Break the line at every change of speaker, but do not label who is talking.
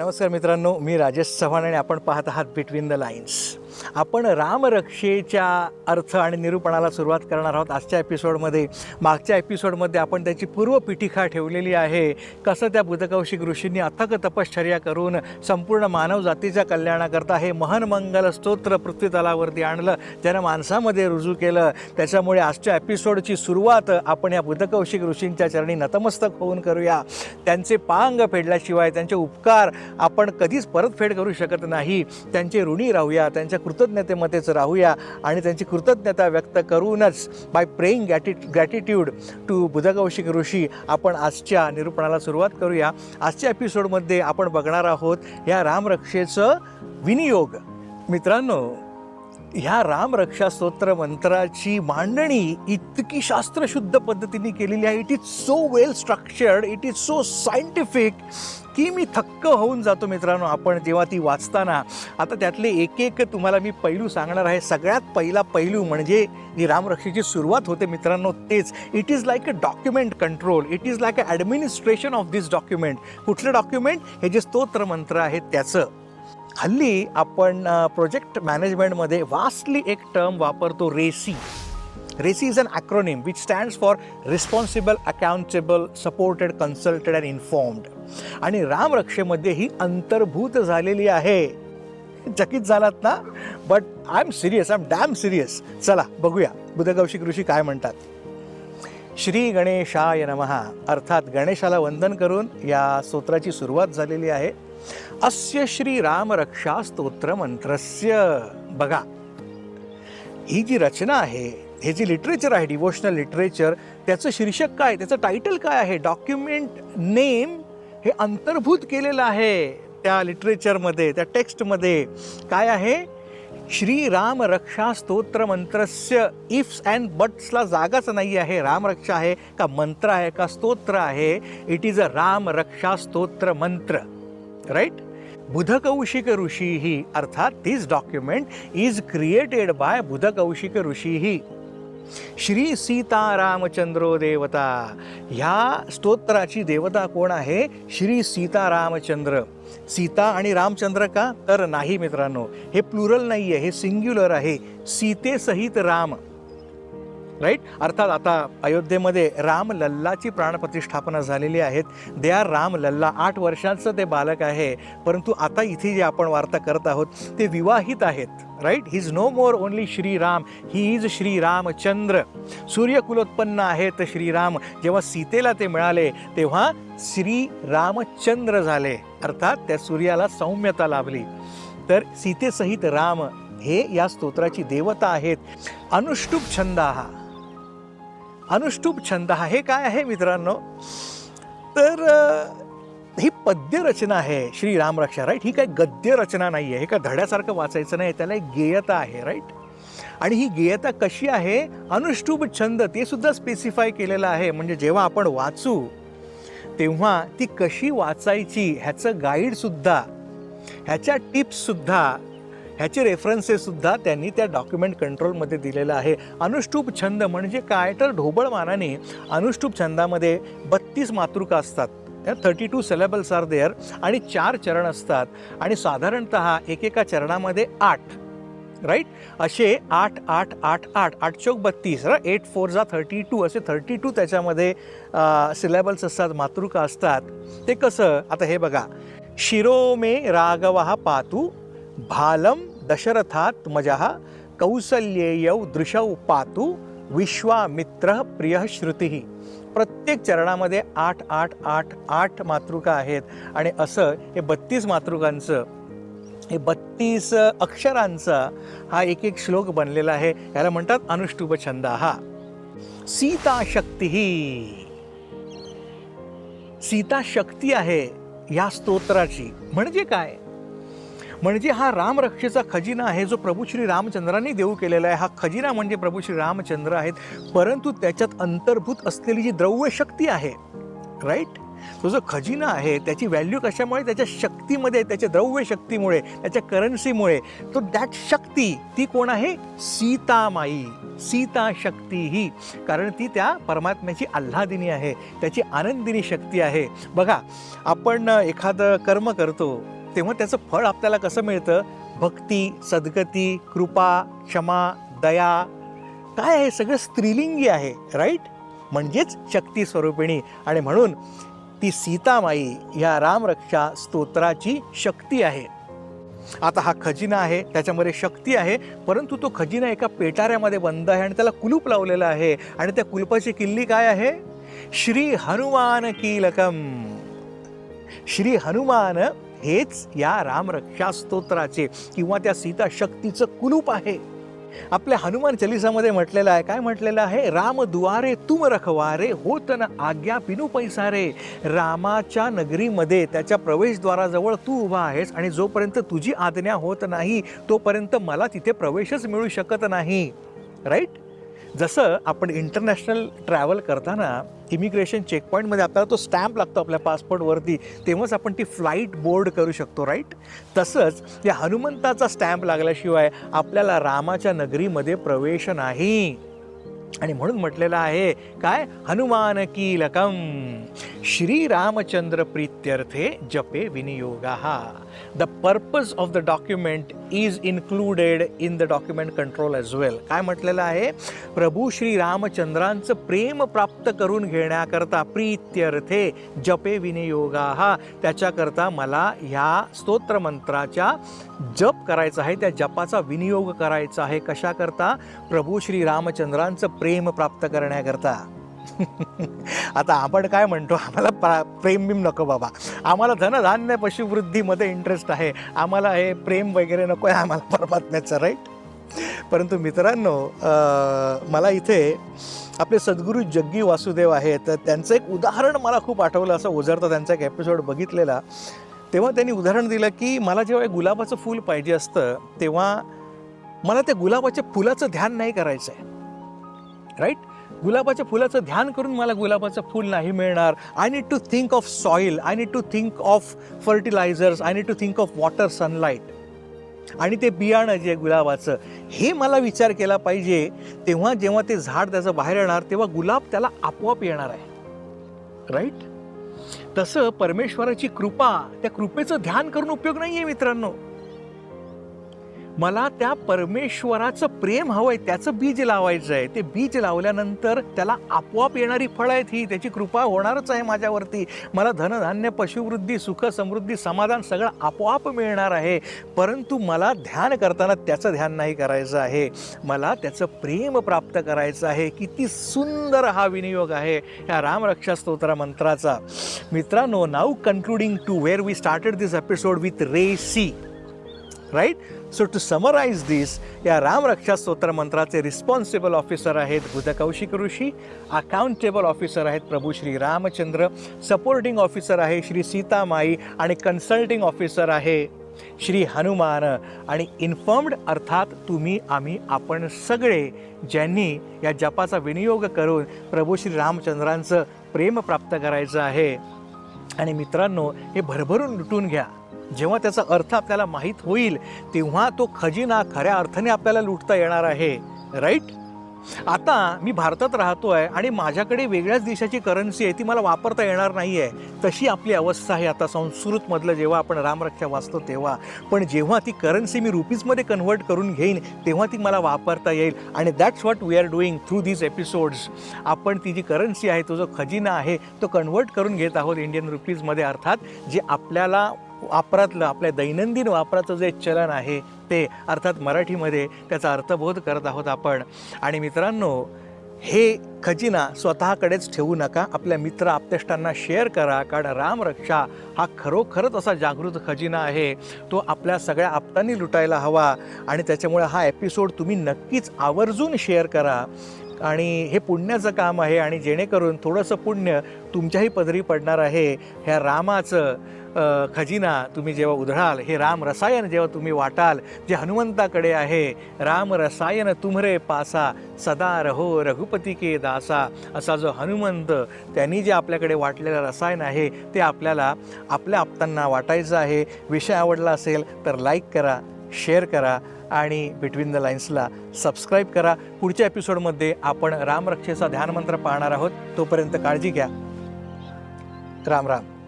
नमस्कार मित्रांनो मी राजेश चव्हाण आणि आपण पाहत आहात बिटवीन द लाईन्स आपण रामरक्षेच्या अर्थ आणि निरूपणाला सुरुवात करणार आहोत आजच्या एपिसोडमध्ये मागच्या एपिसोडमध्ये आपण त्याची पूर्वपीठिका ठेवलेली आहे. कसं त्या बुधकौशिक ऋषींनी अथक तपश्चर्या करून संपूर्ण मानव जातीच्या कल्याणाकरता हे महनमंगल स्तोत्र पृथ्वीतलावरती आणलं ज्यानं माणसामध्ये रुजू केलं. त्याच्यामुळे आजच्या एपिसोडची सुरुवात आपण या बुधकौशिक ऋषींच्या चरणी नतमस्तक होऊन करूया. त्यांचे पांग फेडल्याशिवाय त्यांचे उपकार आपण कधीच परतफेड करू शकत नाही. त्यांचे ऋणी राहूया त्यांच्या कृतज्ञतेमध्येच राहूया आणि त्यांची कृतज्ञता व्यक्त करूनच बाय प्रेईंग गॅटि ग्रॅटिट्यूड टू बुधकौशिक ऋषी आपण आजच्या निरूपणाला सुरुवात करूया. आजच्या एपिसोडमध्ये आपण बघणार आहोत या रामरक्षेचं विनियोग. मित्रांनो ह्या रामरक्षा स्तोत्र मंत्राची मांडणी इतकी शास्त्रशुद्ध पद्धतीने केलेली आहे. It is so well structured it is so scientific की मी थक्क होऊन जातो मित्रांनो. आपण जेव्हा ती वाचताना आता त्यातले एक एक तुम्हाला मी पैलू सांगणार आहे. सगळ्यात पहिला पैलू म्हणजे जी रामरक्षेची सुरुवात होते मित्रांनो तेच. It is like a document control it is like a administration of this document कुठलं डॉक्युमेंट हे जे स्तोत्र मंत्र आहेत त्याचं. हल्ली आपण प्रोजेक्ट मॅनेजमेंटमध्ये वास्टली एक टर्म वापरतो RACI. RACI is an acronym which stands for responsible accountable supported consulted and informed आणि रामरक्षेमध्ये ही अंतर्भूत झालेली आहे. चकित झालात ना? But I am serious I am damn serious चला बघूया. बुधकौशिक ऋषी काय म्हणतात? श्री गणेशाय नमहा अर्थात गणेशाला वंदन करून या स्तोत्राची सुरुवात झालेली आहे. अस्य श्रीरामरक्षास्तोत्र मंत्रस्य बघा. ही जी रचना आहे हे जे लिटरेचर आहे डिवोशनल लिटरेचर त्याचं शीर्षक काय त्याचं टायटल काय आहे डॉक्युमेंट नेम हे अंतर्भूत केलेलं आहे त्या लिटरेचरमध्ये त्या टेक्स्टमध्ये काय आहे? श्रीराम रक्षा स्तोत्र मंत्रस्य इफ्स अँड बट्सला जागाच नाही आहे रामरक्षा आहे का मंत्र आहे का स्तोत्र आहे it is a Ram Raksha Stotra mantra right? Budhkaushik ऋषीही अर्थात this document is created by Budhkaushik ऋषीही. Shri सीतारामचंद्रो देवता ह्या स्तोत्राची देवता कोण आहे? श्री सीतारामचंद्र. सीता आणि रामचंद्र का? तर नाही मित्रांनो हे प्लुरल नाही आहे हे सिंग्युलर आहे. सीतेसहित राम. राईट? अर्थात आता अयोध्येमध्ये राम लल्लाची प्राणप्रतिष्ठापना झालेली आहेत. द्या राम लल्ला आठ वर्षांचं ते बालक आहे. परंतु आता इथे जे आपण वार्ता करत आहोत ते विवाहित आहेत. Right? He is no more only Shriram he is Shriramchandra सूर्यकुलोत्पन्न आहेत श्रीराम जेव्हा सीतेला ते मिळाले तेव्हा श्रीरामचंद्र झाले. अर्थात त्या सूर्याला सौम्यता लाभली. तर सीतेसहित राम हे या स्तोत्राची देवता आहेत. अनुष्टुप छंद. हा अनुष्टुप छंद हा हे काय आहे मित्रांनो? तर ही पद्यरचना आहे. श्री रामरक्षा राईट ही काय गद्य रचना नाही आहे हे काय धड्यासारखं वाचायचं नाही. त्याला एक गेयता आहे राईट आणि ही गेयता कशी आहे? अनुष्टुप छंद ते सुद्धा स्पेसिफाय केलेलं आहे. म्हणजे जेव्हा आपण वाचू तेव्हा ती कशी वाचायची ह्याचं गाईडसुद्धा ह्याच्या टिप्ससुद्धा ह्याचे रेफरन्सेससुद्धा त्यांनी त्या डॉक्युमेंट कंट्रोलमध्ये दिलेलं आहे. अनुष्टुप छंद म्हणजे काय? तर ढोबळ मानाने अनुष्टुप छंदामध्ये बत्तीस मातृका असतात. Thirty two syllables are there आणि चार चरण असतात. आणि साधारणत एकेका चरणामध्ये आठ. राईट असे आठ आठ आठ आठ आठ चौक बत्तीस. एट फोर जा थर्टी टू असे थर्टी टू त्याच्यामध्ये सिलेबल्स असतात मातृका असतात. ते कसं? आता हे बघा. शिरो मे राघव पातू भालम दशरथात मजः कौसल्येयौ दृशौ पातु विश्वामित्र प्रिय श्रुती. प्रत्येक चरणामध्ये आठ आठ आठ आठ मातृका आहेत. आणि असं हे बत्तीस मातृकांचं हे बत्तीस अक्षरांचा हा एक एक श्लोक बनलेला आहे. याला म्हणतात अनुष्टुप छंद हा सीता शक्ती सीता शक्ती आहे या स्तोत्राची. म्हणजे काय? म्हणजे हा रामरक्षेचा खजिना आहे जो प्रभू श्री रामचंद्रांनी देऊ केलेला आहे. हा खजिना म्हणजे प्रभू श्री रामचंद्र आहेत. परंतु त्याच्यात अंतर्भूत असलेली जी द्रव्य शक्ती आहे राईट तो जो खजिना आहे त्याची व्हॅल्यू कशामुळे त्याच्या शक्तीमध्ये त्याच्या द्रव्य शक्तीमुळे त्याच्या करन्सीमुळे तो दॅट शक्ती ती कोण आहे? सीतामाई. सीता शक्ती ही कारण ती त्या परमात्म्याची आल्हादिनी आहे. त्याची आनंदिनी शक्ती आहे. बघा आपण एखादं कर्म करतो तेव्हा त्याचं फळ आपल्याला कसं मिळतं? भक्ती सद्गती कृपा क्षमा दया. काय आहे? सगळं स्त्रीलिंगी आहे राईट म्हणजेच शक्ती स्वरूपिणी. आणि म्हणून ती सीतामाई ह्या रामरक्षा स्तोत्राची शक्ती आहे. आता हा खजिना आहे त्याच्यामध्ये शक्ती आहे परंतु तो खजिना एका पेटाऱ्यामध्ये बंद आहे आणि त्याला कुलूप लावलेलं आहे. आणि त्या कुलपाची किल्ली काय आहे? श्री हनुमान कीलकम. श्री हनुमान हेच या रामरक्षा स्तोत्राचे किंवा त्या सीता शक्तीचं कुलूप आहे. आपल्या हनुमान चालिसामध्ये म्हटलेलं आहे काय म्हटलेलं आहे? राम दुवारे तुम रखवारे होत न आज्ञा पिनू पैसारे. रामाच्या नगरीमध्ये त्याच्या प्रवेशद्वाराजवळ तू उभा आहेस आणि जोपर्यंत तुझी आज्ञा होत नाही तोपर्यंत मला तिथे प्रवेशच मिळू शकत नाही. राईट जसं आपण इंटरनॅशनल ट्रॅव्हल करताना इमिग्रेशन चेकपॉईंटमध्ये आपल्याला तो स्टॅम्प लागतो आपल्या पासपोर्टवरती तेव्हाच आपण ती फ्लाईट बोर्ड करू शकतो राईट तसंच या हनुमंताचा स्टॅम्प लागल्याशिवाय आपल्याला रामाच्या नगरीमध्ये प्रवेश नाही. आणि म्हणून म्हटलेलं आहे काय? हनुमान कीलकम श्रीरामचंद्र प्रीत्यर्थे जपे विनियोगा. The purpose of the document is included in the document control as well काय म्हटलेलं आहे? प्रभू श्री रामचंद्रांचं प्रेम प्राप्त करून घेण्याकरता प्रीत्यर्थे जपे विनियोगा. त्याच्याकरता मला ह्या स्तोत्रमंत्राच्या जप करायचा आहे त्या जपाचा विनियोग करायचा आहे. कशाकरता? प्रभू श्री रामचंद्रांचं प्रेम प्राप्त करण्याकरता. आता आपण काय म्हणतो? आम्हाला प्रा प्रेम बिम नको बाबा. आम्हाला धनधान्य पशुवृद्धीमध्ये इंटरेस्ट आहे. आम्हाला हे प्रेम वगैरे नको आहे. आम्हाला परमात्म्याचं राईट परंतु मित्रांनो मला इथे आपले सद्गुरू जग्गी वासुदेव आहेत. तर त्यांचं एक उदाहरण मला खूप आठवलं. असं ओझरता त्यांचा एक एपिसोड बघितलेला. तेव्हा त्यांनी उदाहरण दिलं की मला जेव्हा एक गुलाबाचं फूल पाहिजे असतं तेव्हा मला त्या गुलाबाच्या फुलाचं ध्यान नाही करायचं आहे राईट गुलाबाच्या फुलाचं ध्यान करून मला गुलाबाचं फूल नाही मिळणार. I need to think of soil I need to think of fertilisers I need to think of water sunlight आणि ते बियाणं जे गुलाबाचं हे मला विचार केला पाहिजे. तेव्हा जेव्हा ते झाड त्याचं बाहेर येणार तेव्हा गुलाब त्याला आपोआप येणार आहे. राईट तसं परमेश्वराची कृपा त्या कृपेचं ध्यान करून उपयोग नाही आहे मित्रांनो. मला त्या परमेश्वराचं प्रेम हवंय त्याचं बीज लावायचं आहे. ते बीज लावल्यानंतर त्याला आपोआप येणारी फळं आहेत ही त्याची कृपा होणारच आहे माझ्यावरती. मला धनधान्य पशुवृद्धी सुख समृद्धी समाधान सगळं आपोआप मिळणार आहे. परंतु मला ध्यान करताना त्याचं ध्यान नाही करायचं आहे. मला त्याचं प्रेम प्राप्त करायचं आहे. किती सुंदर हा विनियोग आहे. ह्या रामरक्षा स्तोत्र मंत्राचा. मित्रांनो now concluding to where we started this episode with RACI right so to summarise this या रामरक्षा स्तोत्र मंत्राचे रिस्पॉन्सिबल ऑफिसर आहेत बुधकौशिक ऋषी अकाउंटेबल ऑफिसर आहेत प्रभू श्री रामचंद्र सपोर्टिंग ऑफिसर आहे श्री सीतामाई आणि कन्सल्टिंग ऑफिसर आहे श्री हनुमान. आणि इन्फर्म्ड अर्थात तुम्ही आम्ही आपण सगळे ज्यांनी या जपाचा विनियोग करून प्रभू श्री रामचंद्रांचं प्रेम प्राप्त करायचं आहे. आणि मित्रांनो हे भरभरून लुटून घ्या. जेव्हा त्याचा अर्थ आपल्याला माहीत होईल तेव्हा तो खजिना खऱ्या अर्थाने आपल्याला लुटता येणार आहे. राईट आता मी भारतात राहतो आहे आणि माझ्याकडे वेगळ्याच देशाची करन्सी आहे ती मला वापरता येणार नाही आहे तशी आपली अवस्था आहे आता संस्कृतमधलं जेव्हा आपण रामरक्षा वाचतो तेव्हा. पण जेव्हा ती करन्सी मी रुपीजमध्ये कन्व्हर्ट करून घेईन तेव्हा ती मला वापरता येईल. आणि that's what we are doing through these episodes आपण ती जी करन्सी आहे तो जो खजिना आहे तो कन्व्हर्ट करून घेत आहोत इंडियन रुपीजमध्ये अर्थात जे आपल्याला वापरातलं आपल्या दैनंदिन वापराचं जे चलन आहे ते अर्थात मराठीमध्ये त्याचा अर्थबोध करत आहोत आपण. आणि मित्रांनो हे खजिना स्वतःकडेच ठेवू नका आपल्या मित्र आपतेष्टांना शेअर करा कारण रामरक्षा हा खरोखरच असा जागृत खजिना आहे. तो आपल्या सगळ्या आपतांनी लुटायला हवा आणि त्याच्यामुळे हा एपिसोड तुम्ही नक्कीच आवर्जून शेअर करा. आणि हे पुण्याचं काम आहे आणि जेणेकरून थोडंसं पुण्य तुमच्याही पदरी पडणार आहे. ह्या रामाचं खजिना तुम्ही जेव्हा उधळाल हे राम रसायन जेव्हा तुम्ही वाटाल जे हनुमंताकडे आहे राम रसायन तुमरे पासा सदा रहो रघुपती के दासा असा जो हनुमंत त्यांनी जे आपल्याकडे वाटलेलं रसायन आहे ते आपल्याला आपल्या आपतांना वाटायचं आहे. विषय आवडला असेल तर लाईक करा शेअर करा आणि बिटवीन द लाईन्सला सबस्क्राईब करा. पुढच्या एपिसोडमध्ये आपण रामरक्षेचा ध्यानमंत्र पाहणार आहोत. तोपर्यंत काळजी घ्या. राम राम.